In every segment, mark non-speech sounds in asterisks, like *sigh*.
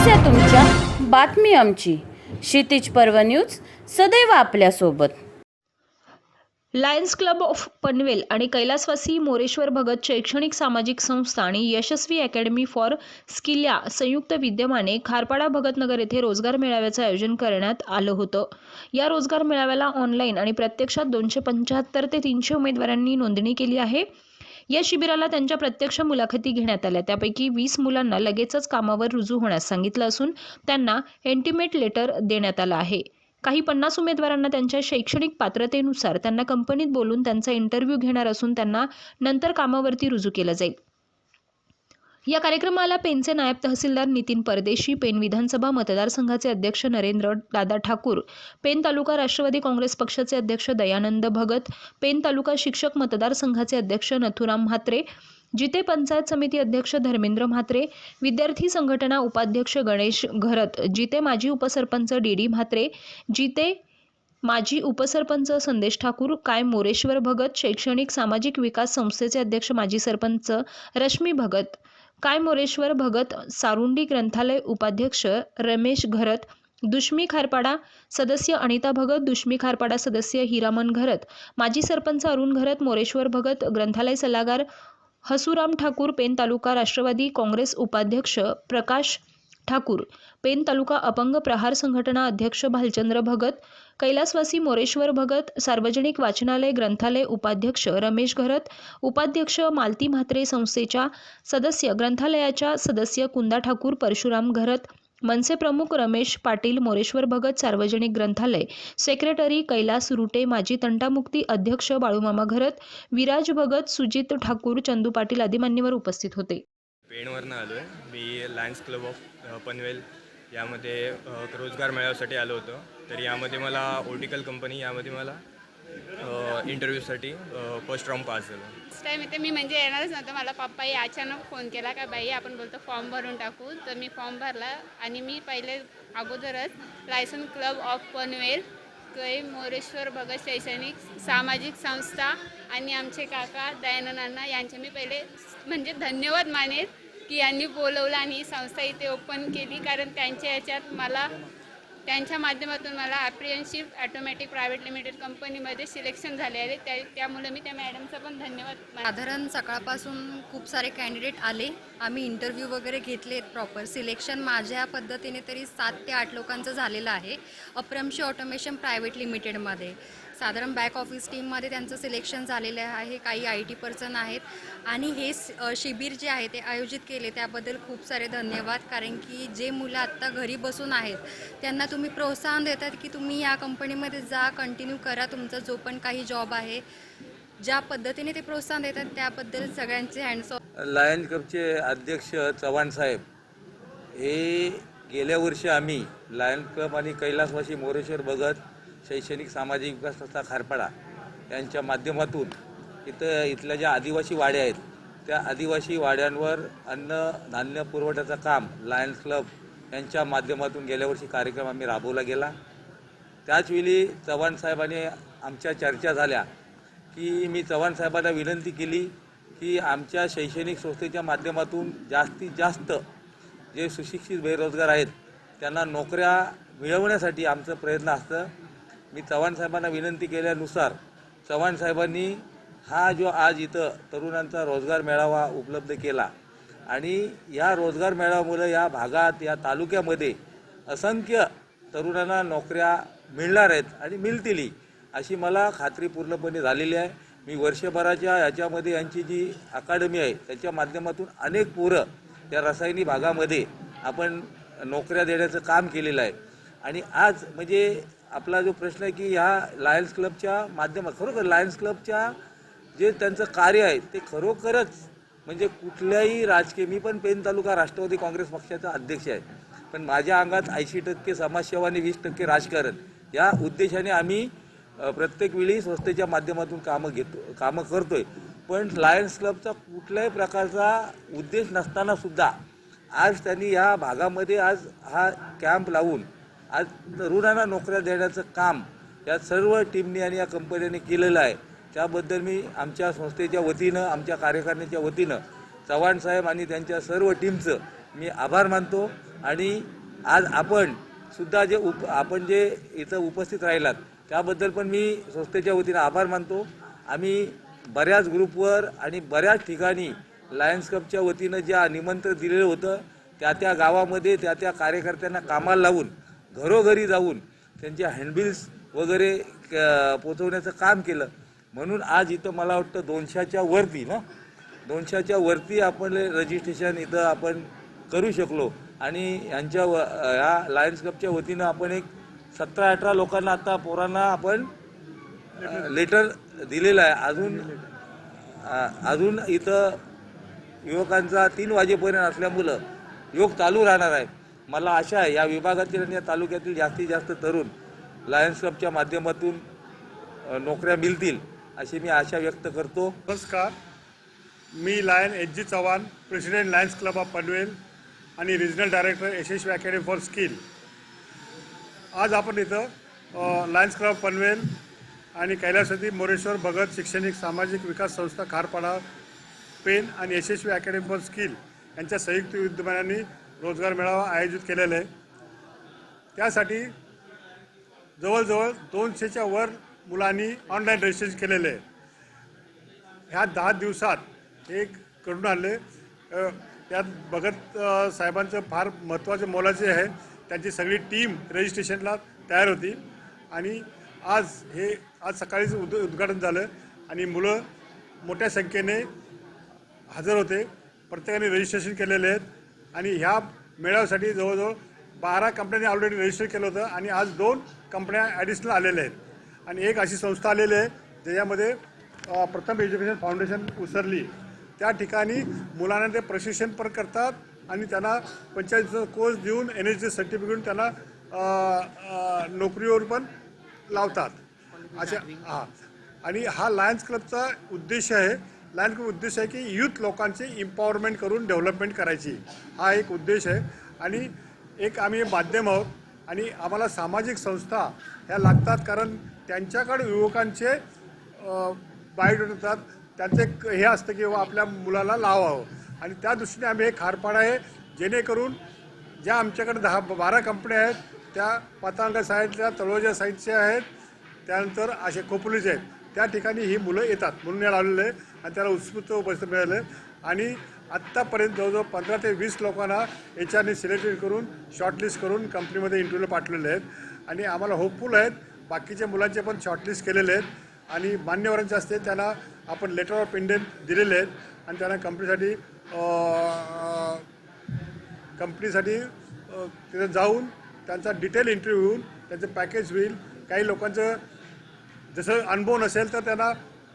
समस्या तुमच्या बातमी आमची. क्षितिज पर्व न्यूज सदैव आपल्यासोबत. लायन्स क्लब ऑफ पनवेल आणि कैलासवासी मोरेश्वर भगत शैक्षणिक सामाजिक संस्था आणि यशस्वी अकॅडमी फॉर स्किल या संयुक्त विद्यमाने खारपाडा भगतनगर येथे रोजगार मेळाव्याचं आयोजन करण्यात आलं होतं. या रोजगार मेळाव्याला ऑनलाईन आणि प्रत्यक्षात दोनशे पंच्याहत्तर ते तीनशे उमेदवारांनी नोंदणी केली आहे. या शिबिराला त्यांच्या प्रत्यक्ष मुलाखती घेण्यात आल्या. त्यापैकी वीस मुलांना लगेचच कामावर रुजू होण्यास सांगितलं असून त्यांना एंटिमेट लेटर देण्यात आलं आहे. काही पन्नास उमेदवारांना त्यांच्या शैक्षणिक पात्रतेनुसार त्यांना कंपनीत बोलून त्यांचा इंटरव्ह्यू घेणार असून त्यांना नंतर कामावरती रुजू केलं जाईल. या कार्यक्रमाला पेनचे नायब तहसीलदार नितीन परदेशी पेन विधानसभा मतदारसंघाचे अध्यक्ष नरेंद्र दादा ठाकूर पेन तालुका राष्ट्रवादी काँग्रेस पक्षाचे अध्यक्ष दयानंद भगत पेन तालुका शिक्षक मतदारसंघाचे अध्यक्ष नथुराम म्हात्रे जिते पंचायत समिती अध्यक्ष धर्मेंद्र म्हात्रे विद्यार्थी संघटना उपाध्यक्ष गणेश घरत जिते माजी उपसरपंच डी डी म्हात्रे जिते माजी उपसरपंच संदेश ठाकूर काय मोरेश्वर भगत शैक्षणिक सामाजिक विकास संस्थेचे अध्यक्ष माजी सरपंच रश्मी भगत काय मोरेश्वर भगत सारुंडी ग्रंथालय उपाध्यक्ष रमेश घरत दुष्मी खारपाडा सदस्य अनिता भगत दुष्मी खारपाडा सदस्य हिरामन घरत माजी सरपंच अरुण घरत मोरेश्वर भगत ग्रंथालय सल्लागार हसुराम ठाकूर पेन तालुका राष्ट्रवादी काँग्रेस उपाध्यक्ष प्रकाश ठाकूर. पेन तालुका अपंग प्रहार संघटना अध्यक्ष भालचंद्र भगत कैलासवासी मोरेश्वर भगत सार्वजनिक वाचनालय ग्रंथालय उपाध्यक्ष रमेश घरत उपाध्यक्ष मालती म्हात्रे संस्थेच्या सदस्य ग्रंथालयाच्या सदस्य कुंदा ठाकूर परशुराम घरत मनसे प्रमुख रमेश पाटील मोरेश्वर भगत सार्वजनिक ग्रंथालय सेक्रेटरी कैलास रुटे माजी तंटामुक्ती अध्यक्ष बाळूमामा घरत विराज भगत सुजित ठाकूर चंदू पाटील आदी मान्यवर उपस्थित होते. पेणवरनं आलो आहे मी लायन्स क्लब ऑफ पनवेल यामध्ये रोजगार मेळाव्यासाठी आलो होतो. तर यामध्ये मला ओटिकल कंपनी यामध्ये मला इंटरव्ह्यूसाठी फर्स्ट राऊंड पास झालो. फर्स्ट टाईम इथे मी म्हणजे येणारच नव्हतं. मला पप्पाही अचानक फोन केला का बाई आपण बोलतो फॉर्म भरून टाकू. तर मी फॉर्म भरला आणि मी पहिले अगोदरच लायसन क्लब ऑफ पनवेल कै मोरेश्वर भगत शैक्षणिक सामाजिक संस्था आणि आमचे काका दयानंदांना यांचे मी पहिले म्हणजे धन्यवाद मानेन की यांनी बोलवलं आणि ही संस्था इथे ओपन केली कारण त्यांच्या याच्यात मला त्यांच्या माध्यमातून मला अप्रियनशिप ॲटोमॅटिक प्रायव्हेट लिमिटेड कंपनीमध्ये सिलेक्शन झाले आहे. त्या त्यामुळे मी त्या मॅडमचा पण धन्यवाद साधारण सकाळपासून खूप सारे कॅन्डिडेट आले. आम्ही इंटरव्ह्यू वगैरे घेतले प्रॉपर सिलेक्शन माझ्या पद्धतीने तरी सात ते आठ लोकांचं झालेलं आहे. अप्रमशी ऑटोमेशन प्रायव्हेट लिमिटेडमध्ये साधारण बॅक ऑफिस टीममध्ये त्यांचं सिलेक्शन झालेलं आहे. काही आय टी पर्सन आहेत. आणि हे शिबिर जे आहे ते आयोजित केले. त्याबद्दल खूप सारे धन्यवाद. कारण की जे मुलं आत्ता घरी बसून आहेत त्यांना तुम्ही प्रोत्साहन देतात की तुम्ही या कंपनीमध्ये जा कंटिन्यू करा. तुमचा जो पण काही जॉब आहे ज्या पद्धतीने ते प्रोत्साहन देतात त्याबद्दल सगळ्यांचे हँड्स ऑफ लायन्स क्लबचे अध्यक्ष चव्हाण साहेब हे गेल्या वर्षी आम्ही लायन क्लब आणि कैलासवासी मोरेश्वर भगत शैक्षणिक सामाजिक विकास संस्था खारपाडा यांच्या माध्यमातून इथं इथल्या ज्या आदिवासी वाड्या आहेत त्या आदिवासी वाड्यांवर अन्न धान्य पुरवठ्याचं काम लायन्स क्लब यांच्या माध्यमातून गेल्या वर्षी कार्यक्रम आम्ही राबवला गेला. त्याचवेळी चव्हाण साहेबांनी आमच्या चर्चा झाल्या की मी चव्हाण साहेबांना विनंती केली की आमच्या शैक्षणिक संस्थेच्या माध्यमातून जास्तीत जास्त जे सुशिक्षित बेरोजगार आहेत त्यांना नोकऱ्या मिळवण्यासाठी आमचं प्रयत्न असतं. मी चव्हाण साहेबांना विनंती केल्यानुसार चव्हाण साहेबांनी हा जो आज इथं तरुणांचा रोजगार मेळावा उपलब्ध केला आणि या रोजगार मेळाव्यामुळे या भागात या तालुक्यामध्ये असंख्य तरुणांना नोकऱ्या मिळणार आहेत आणि मिळतीलही अशी मला खात्री पूर्णपणे झालेली आहे. मी वर्षभराच्या याच्यामध्ये यांची जी अकादमी आहे त्याच्या माध्यमातून अनेक पोरं त्या रसायनी भागामध्ये आपण नोकऱ्या देण्याचं काम केलेलं आहे. आणि आज म्हणजे आपला जो प्रश्न आहे की ह्या लायन्स क्लबच्या माध्यमात खरोखर लायन्स क्लबच्या जे त्यांचं कार्य आहे ते खरोखरच म्हणजे कुठल्याही राजकीय मी पण पेन तालुका राष्ट्रवादी काँग्रेस पक्षाचा अध्यक्ष आहे. पण माझ्या अंगात ऐंशी टक्के समाजसेवा आणि वीस टक्के राजकारण या उद्देशाने आम्ही प्रत्येक वेळी संस्थेच्या माध्यमातून कामं घेतो कामं करतोय. पण लायन्स क्लबचा कुठल्याही प्रकारचा उद्देश नसताना सुद्धा आज त्यांनी या भागामध्ये आज हा कॅम्प लावून आज तरुणांना नोकऱ्या देण्याचं काम या सर्व टीमनी आणि या कंपन्यांनी केलेलं आहे. त्याबद्दल मी आमच्या संस्थेच्या वतीनं आमच्या कार्यकारिणीच्या वतीनं चव्हाण साहेब आणि त्यांच्या सर्व टीमचं मी आभार मानतो. आणि आज आपण सुद्धा जे उप आपण जे इथं उपस्थित राहिलात त्याबद्दल पण मी संस्थेच्या वतीनं आभार मानतो. आम्ही बऱ्याच ग्रुपवर आणि बऱ्याच ठिकाणी लायन्स क्लबच्या वतीनं ज्या निमंत्रण दिलेलं होतं त्या त्या गावामध्ये त्या त्या कार्यकर्त्यांना कामाला लावून घरोघरी जाऊन त्यांचे हँडबिल्स वगैरे क- पोचवण्याचं काम केलं. म्हणून आज इथं मला वाटतं दोनशेच्या वरती ना? दोनशेच्या वरती आपण रजिस्ट्रेशन इथं आपण करू शकलो. आणि यांच्या व ह्या लायन्स क्लबच्या वतीनं आपण एक सतरा अठरा लोकांना आता पोरांना आपण लेटर दिलेलं आहे. अजून अजून इथं युवकांचा तीन वाजेपर्यंत असल्यामुळं योग चालू राहणार आहे. मला आशा आहे या विभागातील आणि या तालुक्यातील जास्तीत जास्त तरुण लायन्स क्लबच्या माध्यमातून नोकऱ्या मिळतील अशी मी आशा व्यक्त करतो. नमस्कार. मी lion H G Chavan president lions club of Panvel आणि regional director Yashasvi academy for skill आज आपण इथं लायन्स क्लब पनवेल आणि कैलासती मोरेश्वर भगत शैक्षणिक सामाजिक विकास संस्था खारपाडा पेन आणि यशस्वी अकॅडमी फॉर स्किल यांच्या संयुक्त विद्यमानाने रोजगार मेळावा आयोजित केलेला आहे. त्यासाठी जवळजवळ दोनशेच्या वर मुलांनी ऑनलाईन रजिस्ट्रेशन केलेलं आहे. ह्या दहा दिवसात एक करून आणले त्यात भगत साहेबांचं फार महत्त्वाचे मोलाचे आहे. त्यांची सगळी टीम रजिस्ट्रेशनला तयार होती. आणि आज हे आज सकाळीच उद उद्घाटन झालं. आणि मुलं मोठ्या संख्येने हजर होते. प्रत्येकाने रजिस्ट्रेशन केलेले आहेत. आणि ह्या मेळाव्यासाठी जवळजवळ बारा कंपन्यांनी ऑलरेडी रजिस्टर केलं होतं आणि आज दोन कंपन्या ॲडिशनल आलेल्या आहेत. आणि एक अशी संस्था आलेली आहे ज्याच्यामध्ये प्रथम एज्युकेशन फाउंडेशन उसरली. त्या ठिकाणी मुलांना ते प्रशिक्षण पण करतात आणि त्यांना पंचायतीचा कोर्स देऊन एन एच डी सर्टिफिकेट त्यांना नोकरीवर पण लावतात. अशा हां. आणि हा लायन्स क्लबचा उद्देश आहे लहान उद्देश आहे की यूथ लोकांचे इम्पॉवरमेंट करून डेव्हलपमेंट करायची. हा एक उद्देश आहे. आणि एक आम्ही माध्यम आहोत आणि आम्हाला सामाजिक संस्था ह्या लागतात कारण त्यांच्याकडे युवकांचे अ, बायोडेट होतात त्यांचं हे असतं की आपल्या मुलाला लावावं आणि त्या दृष्टीने आम्ही हे खारपाड आहे. जेणेकरून ज्या आमच्याकडे दहा बारा कंपन्या आहेत त्या पतंग साईडच्या तळोजा साईडच्या आहेत त्यानंतर असे खोपोलीचे आहेत. त्या ठिकाणी ही मुलं येतात. म्हणून या लावलेलं आहे. आणि त्याला उत्स्फूर्त उपस्थित मिळालं. आहे आणि आत्तापर्यंत जवळजवळ पंधरा ते वीस लोकांना एच आरने सिलेक्टेड करून शॉर्टलिस्ट करून कंपनीमध्ये इंटरव्ह्यू पाठवलेले आहेत. आणि आम्हाला होपफुल आहेत. बाकीच्या मुलांचे पण शॉर्टलिस्ट केलेले आहेत. आणि मान्यवरांचे असते त्यांना आपण लेटर ऑफ इंडियन दिलेले आहेत. आणि त्यांना कंपनीसाठी कंपनीसाठी तिथे तिथं जाऊन त्यांचा डिटेल इंटरव्ह्यू होऊन त्यांचं पॅकेज होईल. काही लोकांचं जसं अनुभव नसेल तर त्यांना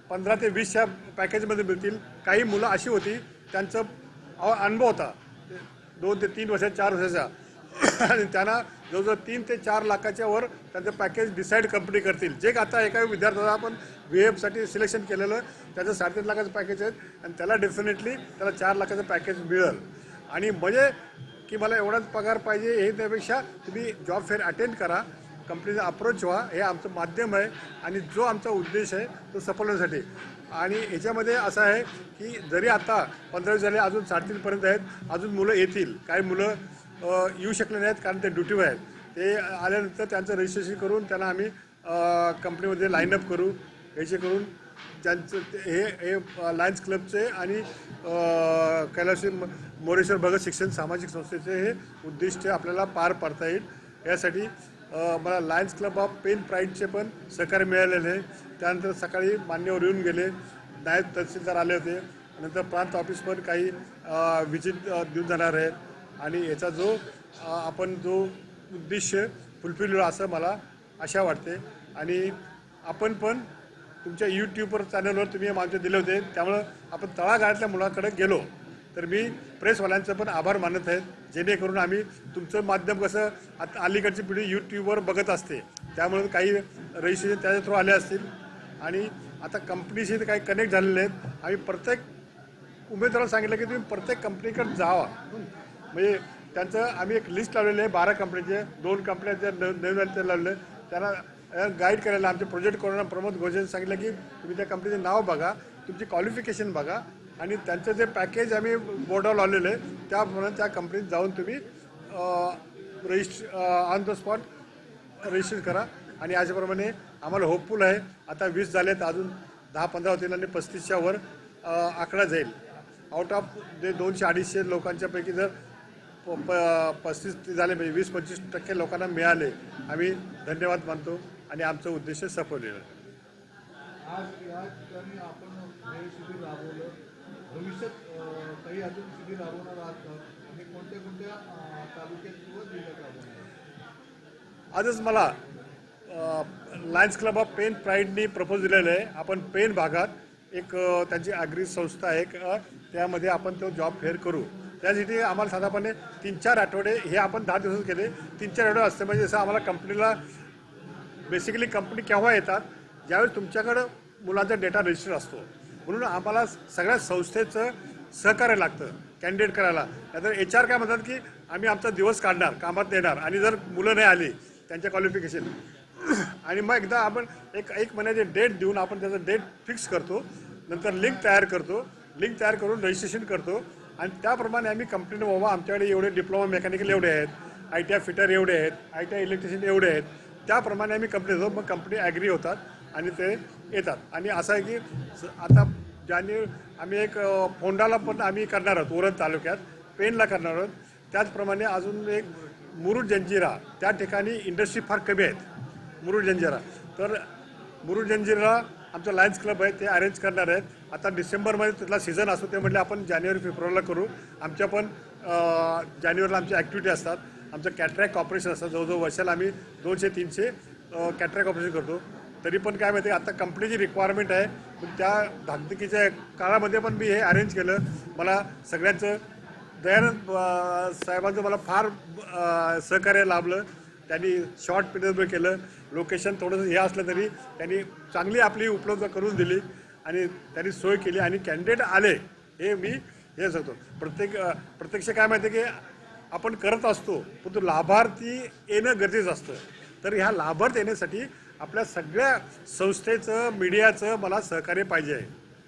पंधरा ते वीसच्या पॅकेजमध्ये मिळतील. काही मुलं अशी होती त्यांचं अनुभव होता. दोन ते तीन वर्षाचा चार वर्षाचा आणि त्यांना जवळजवळ तीन ते चार लाखाच्या वर त्यांचं पॅकेज डिसाईड कंपनी करतील. जे आता एका विद्यार्थ्याला आपण व्ही एफसाठी सिलेक्शन केलेलं त्याचं साडेतीन लाखाचं पॅकेज आहे आणि त्याला डेफिनेटली त्याला चार लाखाचं पॅकेज मिळेल. आणि म्हणजे की मला एवढाच पगार पाहिजे हे त्यापेक्षा तुम्ही जॉब फेअर अटेंड करा. कंपनीचा अप्रोच व्हा. हे आमचं माध्यम आहे आणि जो आमचा उद्देश आहे तो सफल होण्यासाठी आणि याच्यामध्ये असं आहे की जरी आता पंधरा झाले अजून साडेतीनपर्यंत आहेत अजून मुलं येतील. काही मुलं येऊ शकले नाहीत कारण ते ड्युटीवर आहेत. ते आल्यानंतर त्यांचं रजिस्ट्रेशन करून त्यांना आम्ही कंपनीमध्ये लाईनअप करू. याचे करून त्यांचं ते- हे हे लायन्स क्लबचे आणि कैलाशी म- मोरेश्वर भगत शिक्षण सामाजिक संस्थेचे हे उद्दिष्ट आपल्याला पार पाडता येईल. यासाठी मला लायन्स क्लब ऑफ पेन प्राईडचे पण सहकार्य मिळालेले आहे. त्यानंतर सकाळी मान्यवर येऊन गेले. नायब तहसीलदार आले होते. नंतर प्रांत ऑफिस पण काही व्हिजिट देऊन जाणार आहेत आणि याचा जो आपण जो उद्देश्य फुलफिल होईल असं मला आशा वाटते. आणि आपण पण तुमच्या यूट्यूबवर चॅनलवर तुम्ही मागचे दिले होते. त्यामुळं आपण तळागाळातल्या मुलाकडे गेलो. तर मी प्रेसवाल्यांचं पण आभार मानत आहे. जेणेकरून आम्ही तुमचं माध्यम कसं आता अलीकडची पिढी यूट्यूबवर बघत असते. त्यामुळे काही रजिस्ट्रेशन त्याच्या थ्रू आले असतील. आणि आता कंपनीशी काही कनेक्ट झालेले आहेत. आम्ही प्रत्येक उमेदवाराला सांगितलं की तुम्ही प्रत्येक कंपनीकडे जावा. म्हणजे त्यांचं आम्ही एक लिस्ट लावलेली आहे. बारा कंपनीचे दोन कंपन्या ज्या नव- नवीन आल्या त्या लावले त्यांना गाईड करायला आमचे प्रोजेक्ट कोरोना प्रमोद घोषे सांगितलं की तुम्ही त्या कंपनीचं नाव बघा. तुमची क्वालिफिकेशन बघा. आणि त्यांचं जे पॅकेज आम्ही बोर्डावर लावलेलं आहे त्याप्रमाणे त्या कंपनीत जाऊन तुम्ही register on the spot register करा. आणि अशाप्रमाणे आम्हाला होपफुल आहे. आता वीस झालेत अजून दहा पंधरा होतील आणि पस्तीसच्या वर आकडा जाईल. आउट ऑफ जे दोनशे अडीचशे लोकांच्यापैकी जर प- प- पस्तीस ते झाले म्हणजे वीस पंचवीस टक्के लोकांना मिळाले आम्ही धन्यवाद मानतो आणि आमचं उद्देश सफललेलं आहे भविष्यात काही अजून शिबिर राबवणार आहात आणि कोणत्या कोणत्या तालुक्यात किंवा जिल्ह्यात राबवणार आजच मला लायन्स क्लब ऑफ पेन प्राईडनी प्रपोज दिलेलं आहे. आपण पेन भागात एक त्यांची आगरी संस्था आहे त्यामध्ये आपण तो जॉब फेअर करू. त्यासाठी आम्हाला साधारणपणे तीन चार आठवडे हे आपण दहा दिवसात केले. तीन चार आठवडे असते म्हणजे जसं आम्हाला कंपनीला बेसिकली कंपनी केव्हा येतात ज्यावेळेस तुमच्याकडं मुलांचा डेटा रजिस्टर असतो. म्हणून आम्हाला सगळ्या संस्थेचं सहकार्य लागतं कॅन्डिडेट करायला. नाहीतर एच आर काय म्हणतात की आम्ही आमचा दिवस काढणार कामात येणार आणि जर मुलं नाही आली त्यांच्या क्वालिफिकेशन *clears throat* आणि मग एकदा आपण एक एक महिन्याचे डेट देऊन आपण त्याचं डेट फिक्स करतो नंतर लिंक तयार करतो लिंक तयार करून रजिस्ट्रेशन करतो आणि त्याप्रमाणे आम्ही कंप्लेंट बाबा आमच्याकडे एवढे डिप्लोमा मेकॅनिकल एवढे आहेत आय टी आय फिटर एवढे आहेत आय टी आय इलेक्ट्रिशियन एवढे आहेत. त्याप्रमाणे आम्ही कंप्लेंट देतो मग कंपनी ॲग्री होतात. आणि ते येतात. आणि असं आहे की आता ज्यांनी आम्ही एक फोंडाला पण आम्ही करणार आहोत ओरद तालुक्यात पेनला करणार आहोत. त्याचप्रमाणे अजून एक मुरुड जंजिरा त्या ठिकाणी इंडस्ट्री फार कमी आहेत मुरुड जंजिरा. तर मुरुड जंजिरा आमचा लायन्स क्लब आहे ते अरेंज करणार आहेत. आता डिसेंबरमध्ये तिथला सीझन असतो ते म्हटले आपण जानेवारी फेब्रुवारीला करू. आमच्या पण जानेवारीला आमच्या ॲक्टिव्हिटी असतात. आमचं कॅटरॅक ऑपरेशन असतं जवळजवळ वर्षाला आम्ही दोनशे तीनशे कॅटरॅक ऑपरेशन करतो. तरी पण काय माहिती आहे, आता कंपनीची रिक्वायरमेंट आहे पण त्या धाकधुकीच्या काळामध्ये पण मी हे अरेंज केलं. मला सगळ्यांचं दयानंद साहेबांचं मला फार सहकार्य लाभलं. त्यांनी शॉर्ट पिरियडमध्ये केलं. लोकेशन थोडंसं हे असलं तरी त्यांनी चांगली आपली उपलब्ध करून दिली आणि त्यांनी सोय केली आणि कॅन्डिडेट आले हे मी हे सांगतो. प्रत्येक प्रत्यक्ष काय माहिती आहे की आपण करत असतो परंतु लाभार्थी येणं गरजेचं असतं. तर ह्या लाभार्थी येण्यासाठी आपल्या सगळ्या संस्थेचं मीडियाचं मला सहकार्य पाहिजे आहे.